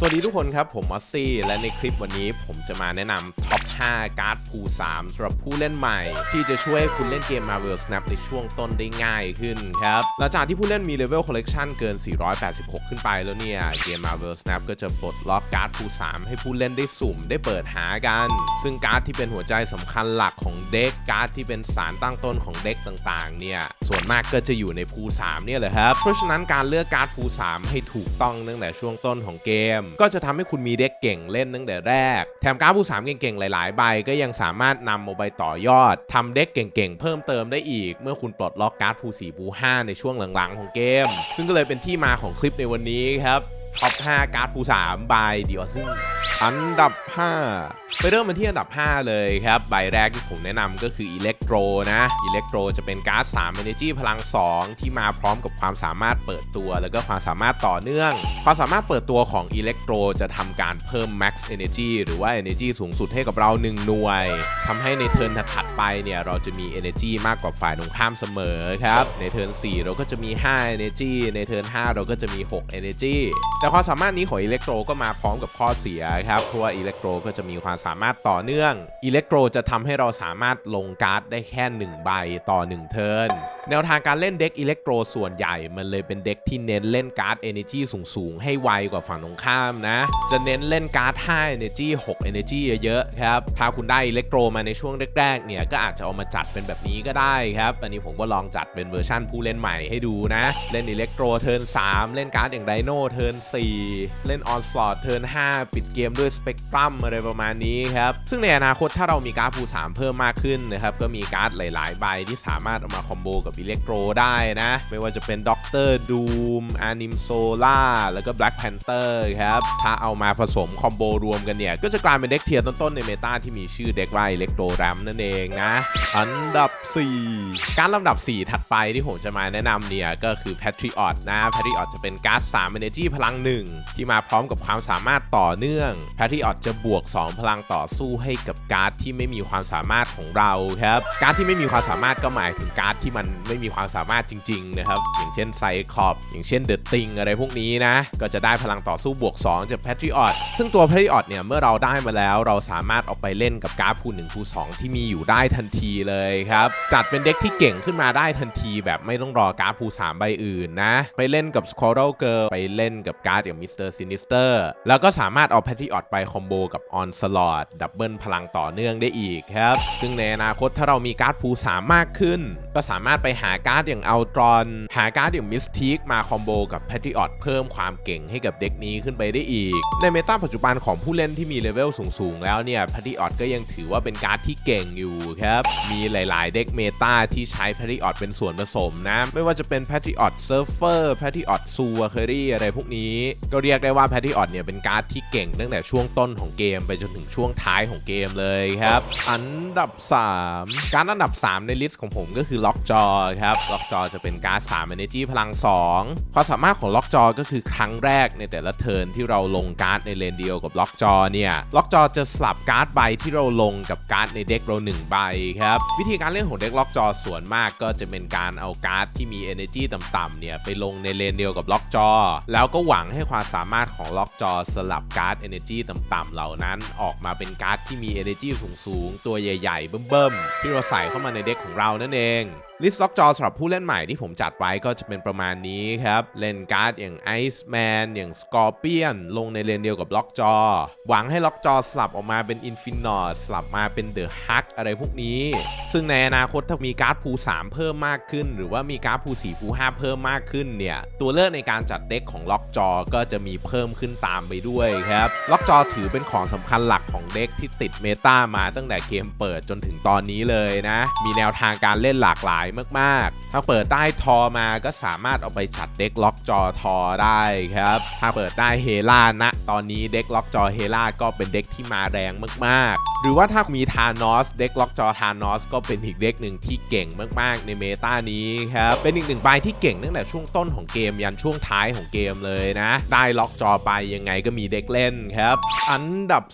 สวัสดีทุกคนครับ ผมมอสซี่ และในคลิปวันนี้ผมจะมาแนะนำท็อป 5 การ์ดพู3สำหรับผู้เล่นใหม่ ที่จะช่วยคุณเล่นเกม Marvel Snap ในช่วงต้นได้ง่ายขึ้นครับ หลังจากที่ผู้เล่นมีเลเวลคอลเลกชันเกิน 486 ขึ้นไปแล้วเนี่ย เกม Marvel Snap ก็จะปลดล็อกการ์ดพู3ให้ผู้เล่นได้สุ่มได้เปิดหากัน ซึ่งการ์ดที่เป็นหัวใจสำคัญหลักของเด็กการ์ดที่เป็นสารตั้งต้นของเด็กต่างๆเนี่ย ส่วนมากก็จะอยู่ในพู3เนี่ยแหละครับ เพราะฉะนั้นการเลือกการ์ดพู3ให้ถูกต้องตั้งแต่ช่วงต้นของเกม ก็จะทำให้คุณมีเด็กเก่งเล่นตั้งแต่แรก แถมการ์ดพู3เก่งๆ หลายๆ ใบก็ยังสามารถนำเอาไปต่อยอดทำเด็กเก่งๆ เพิ่มเติมได้อีก เมื่อคุณปลดล็อกการ์ดพู4พู5ในช่วงหลังๆ ของเกม ซึ่งก็เลยเป็นที่มาของคลิปในวันนี้ครับท็อป5การ์ดพู3 by เดียวซึ่งอันดับ 5ไปเริ่มกันที่อันดับ 5 เลยครับ ใบแรกที่ผมแนะนำก็คืออิเล็กโตรนะอิเล็กโตรจะเป็นการ์ด3 Energy พลัง 2 ที่มาพร้อมกับความสามารถเปิดตัว แล้วก็ความสามารถต่อเนื่อง ความสามารถเปิดตัวของอิเล็กโตรจะทำการเพิ่ม Max Energy หรือว่า Energy สูงสุดให้กับเรา 1 หน่วยทำให้ในเทิร์นถัดไปเนี่ยเราจะมี Energy มากกว่าฝ่ายตรงข้ามเสมอครับในเทิร์น4เราก็จะมี 5 Energy ในเทิร์น5เราก็จะมี 6 Energy แต่ความสามารถนี้ของอิเล็กโตรก็มาพร้อมกับข้อเสียครับเพราะว่าอิเล็กโตรก็จะมีความสามารถต่อเนื่องอิเล็กโทรจะทำให้เราสามารถลงการ์ดได้แค่ 1 ใบต่อ 1 เทิร์น แนวทางการเล่นเด็กอิเล็กโตรส่วนใหญ่ มันเลยเป็นเด็กที่เน้นเล่นการ์ด Energy สูง ๆ ให้ไวกว่าฝั่งตรงข้ามนะ จะเน้นเล่นการ์ด5 Energy 6 Energy เยอะๆครับ ถ้าคุณได้อิเล็กโตรมาในช่วงแรกๆเนี่ยก็อาจจะเอามาจัดเป็นแบบนี้ก็ได้ครับ อันนี้ผมก็ลองจัดเป็นเวอร์ชั่นผู้เล่นใหม่ให้ดูนะ เล่นอิเล็กโตรเทิร์น3 เล่นการ์ดอย่างไดโนเทิร์น4 เล่นออนสลอตเทิร์น5 ปิดเกมด้วยสเปกตรัมอะไรประมาณนี้ครับ ซึ่งในอนาคตถ้าเรามีการ์ดภู3เพิ่มมากขึ้นนะครับก็มีการ์ดหลาย ๆ ใบที่สามารถเอามาคอมโบกับอิเล็กโตรได้นะ ไม่ว่าจะเป็นด็อกเตอร์ดูมอานิมโซล่าแล้วก็แบล็กแพนเตอร์ครับ ถ้าเอามาผสมคอมโบรวมกันเนี่ย ก็จะกลายเป็นเด็กเทียร์ต้นๆ ในเมตาที่มีชื่อเด็กว่าอิเล็กโตรแรมนั่นเองนะ อันดับ 4 การลำดับ 4 ถัดไปที่ผมจะมาแนะนำเนี่ย ก็คือ Patriot นะ Patriot จะเป็นการ์ด3 Energy พลัง 1 ที่มาพร้อมกับความสามารถต่อเนื่อง Patriot จะบวก 2 พลังต่อสู้ให้กับการ์ดที่ไม่มีความสามารถของเราครับการ์ดที่ไม่มีความสามารถก็หมายถึงการ์ดที่มันไม่มีความสามารถจริงๆนะครับ อย่างเช่นไซคลอปอย่างเช่นเดอะ ติงอะไรพวกนี้นะ ก็จะได้พลังต่อสู้บวก 2 จาก Patriot ซึ่งตัว Patriot เนี่ย เมื่อเราได้มาแล้วเราสามารถเอาไปเล่นกับการ์ดพู1พู2ที่มีอยู่ได้ทันทีเลยครับ จัดเป็นเด็กที่เก่งขึ้นมาได้ทันทีแบบไม่ต้องรอการ์ดพู3ใบอื่นนะ ไปเล่นกับ Squirrel Girl ไปเล่นกับการ์ดอย่าง Mr. Sinister แล้วก็สามารถเอา Patriot ไปคอมโบกับ Onslaught ดับเบิลพลังต่อเนื่องได้อีกครับ ซึ่งในอนาคตถ้าเรามีการ์ดพู3มากขึ้น ก็สามารถไปหาการ์ดอย่าง Ultron หาการ์ดอย่าง Mystique มาคอมโบกับ Patriot เพิ่มความเก่งให้กับเด็กนี้ขึ้นไปได้อีก ในเมตาปัจจุบันของผู้เล่นที่มีเลเวลสูงๆ แล้วเนี่ย Patriot ก็ยังถือว่าเป็นการ์ดที่เก่งอยู่ครับ มีหลายๆ เด็กเมตาที่ใช้ Patriot เป็นส่วนผสมนะ ไม่ว่าจะเป็น Patriot Surfer Patriot s u a c u r y อะไรพวกนี้ ก็เรียกได้ว่า Patriot เนี่ยเป็นการ์ดที่เก่งตั้งแต่ช่วงต้นของเกมไปจนถึงช่วงท้ายของเกมเลยครับ อันดับ 3 การอันดับ 3 ในลิสต์ของผมก็คือล็อกจอครับล็อกจอจะเป็นการ์ด3 Energy พลัง 2 ความสามารถของล็อกจอก็คือครั้งแรกในแต่ละเทิร์นที่เราลงการ์ดในเลนเดียวกับล็อกจอเนี่ยล็อกจอจะสลับการ์ดใบที่เราลงกับการ์ดในเด็กเรา1ใบครับวิธีการเล่นของเด็กล็อกจอส่วนมากก็จะเป็นการเอาการ์ดที่มี Energy ต่ำๆเนี่ยไปลงในเลนเดียวกับล็อกจอ แล้วก็หวังให้ความสามารถของล็อกจอสลับการ์ด Energy ต่ำๆเหล่านั้น ออกมาเป็นการ์ดที่มี Energy สูงๆตัวใหญ่ๆเบิ่มๆที่เราใส่เข้ามาในเด็กของเรานั่นเอง ลิสต์ล็อกจอสำหรับผู้เล่นใหม่ที่ผมจัดไว้ก็จะเป็นประมาณนี้ครับ เล่นการ์ดอย่าง Iceman อย่าง Scorpion ลงในเลนเดียวกับล็อกจอ หวังให้ล็อกจอสลับออกมาเป็น Infinite สลับมาเป็น The Hulk อะไรพวกนี้ ซึ่งในอนาคตถ้ามีการ์ดพู3เพิ่มมากขึ้น หรือว่ามีการ์ดพู4พู5เพิ่มมากขึ้นเนี่ย ตัวเลือกในการจัดเด็กของล็อกจอก็จะมีเพิ่มขึ้นตามไปด้วยครับล็อกจอถือเป็นของสำคัญหลักของเด็กที่ติดเมตามาตั้งแต่เกมเปิดจนถึงตอนนี้เลยนะมีแนวทางการเล่นหลากหลายมาก ๆ ถ้าเปิดได้ทอมาก็สามารถเอาไปจัดเด็กล็อกจอทอได้ครับ ถ้าเปิดได้เฮล่านะ ตอนนี้เด็กล็อกจอเฮล่าก็เป็นเด็กที่มาแรงมาก ๆ หรือว่าถ้ามีทานอสเด็กล็อกจอทานอสก็เป็นอีกเด็กหนึ่งที่เก่งมาก ๆ ในเมตานี้ครับ เป็นอีกหนึ่งใบที่เก่งตั้งแต่ช่วงต้นของเกมยันช่วงท้ายของเกมเลยนะ ได้ล็อกจอไปยังไงก็มีเด็กเล่นครับ อันดับ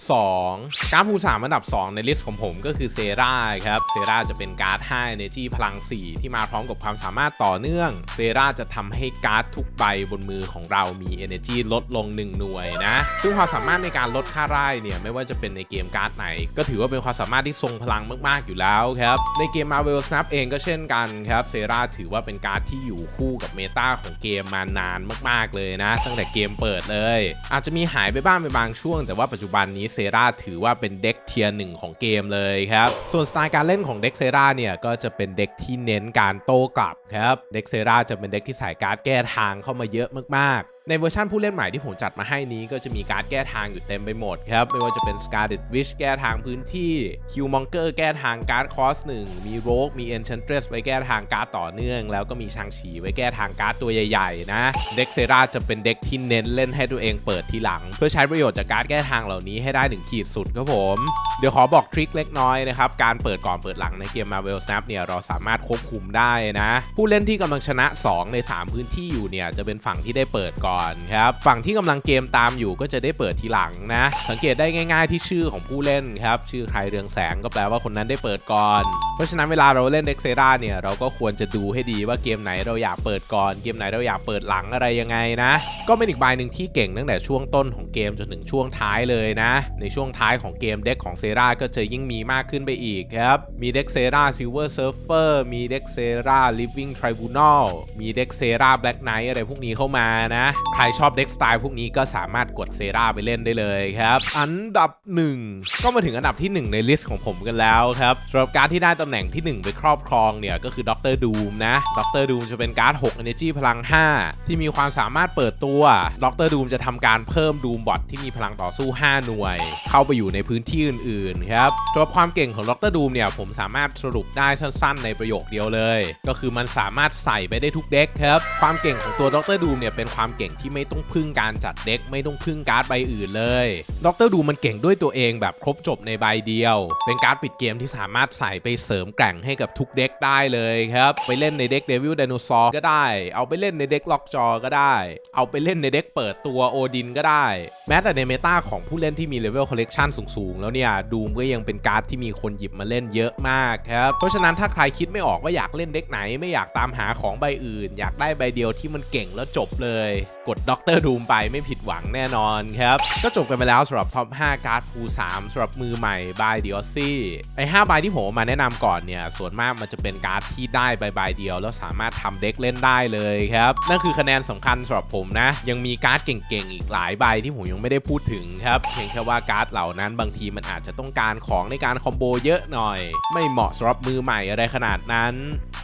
2 การ์ดภูสามอันดับ 2 ในลิสต์ของผมก็คือเซราครับ เซราจะเป็นการ์ด5 Energy พลัง4 4ที่มาพร้อมกับความสามารถต่อเนื่อง เซราจะทำให้การ์ดทุกใบบนมือของเรามี Energy ลดลง 1 หน่วยนะ ซึ่งความสามารถในการลดค่าไร่เนี่ยไม่ว่าจะเป็นในเกมการ์ดไหน ก็ถือว่าเป็นความสามารถที่ทรงพลังมาก ๆ อยู่แล้วครับ ในเกม Marvel Snap เองก็เช่นกันครับ เซราถือว่าเป็นการ์ดที่อยู่คู่กับเมตาของเกมมานานมาก ๆ เลยนะ ตั้งแต่เกมเปิดเลย อาจจะมีหายไปบ้างเป็นบางช่วง แต่ว่าปัจจุบันนี้เซราถือว่าเป็นเด็กเทียร์หนึ่งของเกมเลยครับ ส่วนสไตล์การเล่นของเด็กเซราเนี่ยก็จะเป็นเด็กที่เน้นการโต้กลับครับเด็กเซราจะเป็นเด็กที่ใส่การ์ดแก้ทางเข้ามาเยอะมาก ในเวอร์ชันผู้เล่นใหม่ที่ผมจัดมาให้นี้ก็จะมีการ์ดแก้ทางอยู่เต็มไปหมดครับ ไม่ว่าจะเป็น Scarlet Witch แก้ทางพื้นที่ Killmonger แก้ทางการ์ดคอส1มี Rogue มี Enchantress ไว้แก้ทางการ์ดต่อเนื่อง แล้วก็มีชางฉีไว้แก้ทางการ์ดตัวใหญ่ๆนะเด็กเซราจะเป็นเด็กที่เน้นเล่นให้ตัวเองเปิดทีหลัง เพื่อใช้ประโยชน์จากการ์ดแก้ทางเหล่านี้ให้ได้ถึงขีดสุดครับผม เดี๋ยวขอบอกทริคเล็กน้อยนะครับการเปิดก่อนเปิดหลังในเกม Marvel Snap เนี่ยเราสามารถควบคุมได้นะ ผู้เล่นที่กำลังชนะ 2 ใน 3 พื้นที่อยู่เนี่ยจะเป็นฝั่งที่ได้เปิดก่อนครับ ฝั่งที่กำลังเกมตามอยู่ก็จะได้เปิดทีหลังนะ สังเกตได้ง่าย ๆ ที่ชื่อของผู้เล่นครับ ชื่อใครเรืองแสงก็แปลว่าคนนั้นได้เปิดก่อนเพราะฉะนั้นเวลาเราเล่นเด็กเซราเนี่ยเราก็ควรจะดูให้ดีว่าเกมไหนเราอยากเปิดก่อนเกมไหนเราอยากเปิดหลังอะไรยังไงนะ ก็เป็นอีกใบหนึ่งที่เก่งตั้งแต่ช่วงต้นของเกมจนถึงช่วงท้ายเลยนะ ในช่วงท้ายของเกมเด็กของเซราก็จะยิ่งมีมากขึ้นไปอีกครับ มีเด็กเซราซิลเวอร์เซิร์ฟเฟอร์มีเด็กเซราลิฟวิ่งทริบูนอลมีเด็กเซราแบล็กไนท์อะไรพวกนี้เข้ามานะ ใครชอบเด็กสไตล์พวกนี้ก็สามารถกดเซราไปเล่นได้เลยครับ อันดับ 1 ก็มาถึงอันดับที่ 1 ในลิสต์ของผมกันแล้วครับสำหรับการที่ได้ตำแหน่งที่ 1 ไปครอบครองเนี่ยก็คือด็อกเตอร์ดูมนะด็อกเตอร์ดูมจะเป็นการ์ด6 Energy พลัง 5 ที่มีความสามารถเปิดตัวด็อกเตอร์ดูมจะทำการเพิ่มดูมบอทที่มีพลังต่อสู้ 5 หน่วย เข้าไปอยู่ในพื้นที่อื่นๆครับสำหรับความเก่งของด็อกเตอร์ดูมเนี่ยผมสามารถสรุปได้สั้นๆ ในประโยคเดียวเลย ก็คือมันสามารถใส่ไปได้ทุกเด็กครับความเก่งของตัวด็อกเตอร์ดูมเนี่ยเป็นความเก่งที่ไม่ต้องพึ่งการจัดเด็กไม่ต้องพึ่งการ์ดใบอื่นเลยด็อกเตอร์ดูมมันเก่งด้วยตัวเองแบบครบจบในใบเดียว เป็นการ์ดปิดเกมที่สามารถใส่ไปเสริมแกร่งให้กับทุกเด็กได้เลยครับ ไปเล่นในเด็กเดวิลไดโนเสาร์ก็ได้ เอาไปเล่นในเด็กล็อกจอก็ได้ เอาไปเล่นในเด็กเปิดตัวโอดินก็ได้ แม้แต่ในเมตาของผู้เล่นที่มีเลเวลคอลเลกชันสูงๆ แล้วเนี่ยดูมก็ยังเป็นการ์ดที่มีคนหยิบมาเล่นเยอะมากครับ เพราะฉะนั้นถ้าใครคิดไม่ออกว่าอยากเล่นเด็กไหนไม่อยากตามหาของใบอื่น อยากได้ใบเดียวที่มันเก่งแล้วจบเลย กดด็อกเตอร์ดูมไปไม่ผิดหวังแน่นอนครับก็จบกันไปแล้วสำหรับท็อป5การ์ดพู3สำหรับมือใหม่บายดิออซี่ไอ้5ใบที่ผมมาแนะนำก่อนเนี่ยส่วนมากมันจะเป็นการ์ดที่ได้ใบใบเดียว แล้วสามารถทำเด็กเล่นได้เลยครับนั่นคือคะแนนสำคัญสำหรับผมนะ ยังมีการ์ดเก่งๆอีกหลายใบที่ผมยังไม่ได้พูดถึงครับเพียงแค่ว่าการ์ดเหล่านั้นบางทีมันอาจจะต้องการของในการคอมโบเยอะหน่อย ไม่เหมาะสำหรับมือใหม่อะไรขนาดนั้น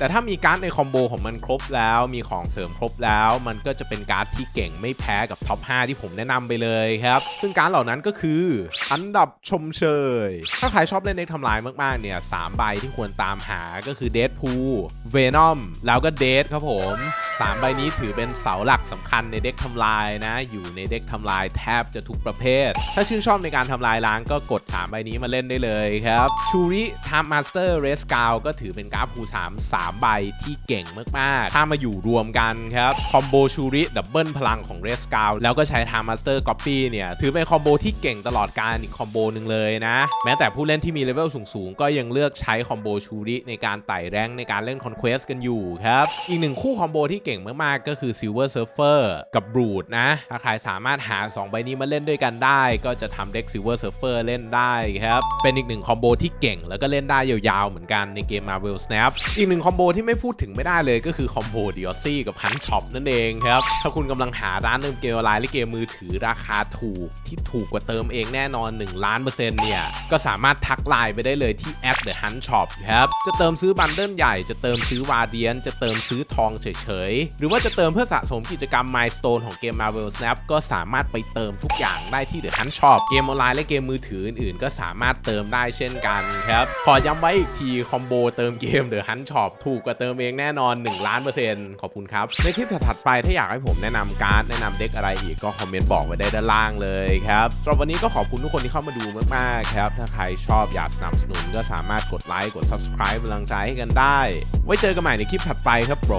แต่ถ้ามีการ์ดในคอมโบของมันครบแล้วมีของเสริมครบแล้ว มันก็จะเป็นการ์ดที่เก่งไม่แพ้กับท็อป 5 ที่ผมแนะนำไปเลยครับ ซึ่งการ์ดเหล่านั้นก็คืออันดับชมเชย ถ้าใครชอบเล่นเด็กทำลายมากๆเนี่ยสามใบที่ควรตามหาก็คือเดดพูเวนอมแล้วก็เดดครับผม 3 ใบนี้ถือเป็นเสาหลักสำคัญในเด็กทำลายนะ อยู่ในเด็กทำลายแทบจะทุกประเภท ถ้าชื่นชอบในการทำลายล้างก็กด3ใบนี้มาเล่นได้เลยครับชูริทามมาสเตอร์เรสกาวก็ถือเป็นการ์ดภู3 3 ใบที่เก่งมากๆ ถ้ามาอยู่รวมกันครับคอมโบชูริดับเบิลพลังของเรสกาวแล้วก็ใช้ทามมาสเตอร์ก๊อปปี้เนี่ย ถือเป็นคอมโบที่เก่งตลอดการอีกคอมโบหนึ่งเลยนะ แม้แต่ผู้เล่นที่มีเลเวลสูงๆ ก็ยังเลือกใช้คอมโบชูริในการไต่แรงในการเล่นคอนเควสกันอยู่ครับ อีกหนึ่งคู่คอมโบที่เก่งมากๆ ก็คือ Silver Surfer กับ Brood นะ ถ้าใครสามารถหา 2 ใบนี้มาเล่นด้วยกันได้ ก็จะทำเด็ก Silver Surfer เล่นได้ครับ เป็นอีกหนึ่งคอมโบที่เก่งแล้วก็เล่นได้ยาวๆ เหมือนกันในเกม Marvel Snap อีกหนึ่งคอมโบบที่ไม่พูดถึงไม่ได้เลยก็คือคอมโบ d i o ซี่กับ Hunt Shop นั่นเองครับ ถ้าคุณกำลังหาร้านเติมเกมออนไลน์และเกมมือถือราคาถูก ที่ถูกกว่าเติมเองแน่นอน 1 ล้านเปอร์เซ็นต์เนี่ย ก็สามารถทักไลน์ไปได้เลยที่แอป The Hunt Shop ครับ จะเติมซื้อบันเดิลใหญ่ จะเติมซื้อวาเดียน จะเติมซื้อทองเฉยๆ หรือว่าจะเติมเพื่อสะสมกิจกรรม Milestone ของเกม Marvel Snap ก็สามารถไปเติมทุกอย่างได้ที่ The Hunt Shop เกมออนไลน์และเกมมือถืออื่นๆ ก็สามารถเติมได้เช่นกันครับ ขอย้ำไว้อีกทีคอมโบเติมเกม The Hunt Shop ถูกกว่าเติมเองแน่นอน 1 ล้านเปอร์เซ็นต์ขอบคุณครับ ในคลิปถัดไปถ้าอยากให้ผมแนะนำการ์ดแนะนำเด็กอะไรอีกก็คอมเมนต์บอกไว้ได้ด้านล่างเลยครับสำหรับวันนี้ก็ขอบคุณทุกคนที่เข้ามาดูมากๆครับ ถ้าใครชอบอยากสนับสนุนก็สามารถกดไลค์กด subscribe เป็นกำลังใจให้กันได้ ไว้เจอกันใหม่ในคลิปถัดไปครับโบร